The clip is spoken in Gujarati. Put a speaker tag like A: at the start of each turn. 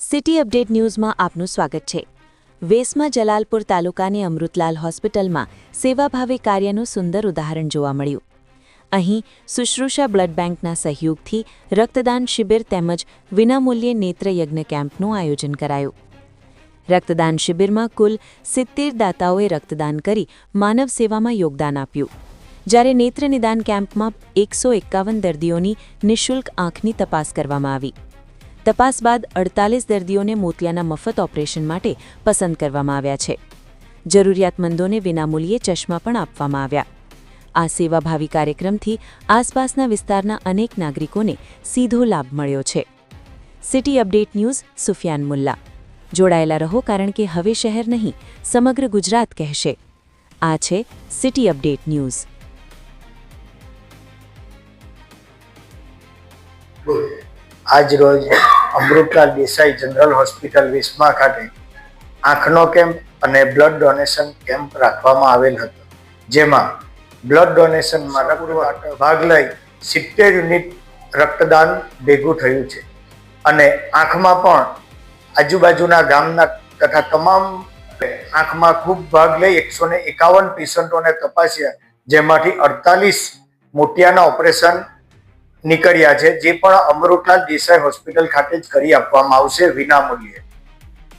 A: સિટી અપડેટ ન્યૂઝમાં આપનું સ્વાગત છે. વેસમાં જલાલપુર તાલુકાની અમૃતલાલ હોસ્પિટલમાં સેવાભાવી કાર્યનું સુંદર ઉદાહરણ જોવા મળ્યું. અહીં સુશ્રુષા બ્લડ બેંકના સહયોગથી રક્તદાન શિબિર તેમજ વિનામૂલ્યે નેત્રયજ્ઞ કેમ્પનું આયોજન કરાયું. રક્તદાન શિબિરમાં કુલ સિત્તેર દાતાઓએ રક્તદાન કરી માનવ સેવામાં યોગદાન આપ્યું. જ્યારે નેત્ર નિદાન કેમ્પમાં એકસો એકાવન દર્દીઓની નિઃશુલ્ક આંખની તપાસ કરવામાં આવી. તપાસ બાદ અડતાલીસ દર્દીઓને મોતિયાના મફત ઓપરેશન માટે પસંદ કરવામાં આવ્યા છે. જરૂરિયાતમંદોને વિનામૂલ્યે ચશ્મા પણ આપવામાં આવ્યા. આ સેવાભાવી કાર્યક્રમથી આસપાસના વિસ્તારના અનેક નાગરિકોને સીધો લાભ મળ્યો છે. City update news, Sufiyan Mulla. જોડાયેલા રહો કારણ કે હવે શહેર નહીં, સમગ્ર ગુજરાત કહેશે. આ છે સિટી અપડેટ ન્યૂઝ.
B: આજ અમૃતલાલ દેસાઈ જનરલ હોસ્પિટલ વિસ્મા ખાતે આંખનો કેમ્પ અને બ્લડ ડોનેશન કેમ્પ રાખવામાં આવેલ હતો, જેમાં બ્લડ ડોનેશનમાં રક્ત ભાગ લઈ સિત્તેર યુનિટ રક્તદાન ભેગું થયું છે અને આંખમાં પણ આજુબાજુના ગામના તથા તમામ આંખમાં ખૂબ ભાગ લઈ એકસો ને એકાવન પેશન્ટોને તપાસ્યા, જેમાંથી અડતાલીસ મોતિયાના ઓપરેશન નીકળ્યા છે જે પણ અમૃતલાલ દેસાઈ હોસ્પિટલ ખાતે જ કરી આપવામાં આવશે વિનામૂલ્યે.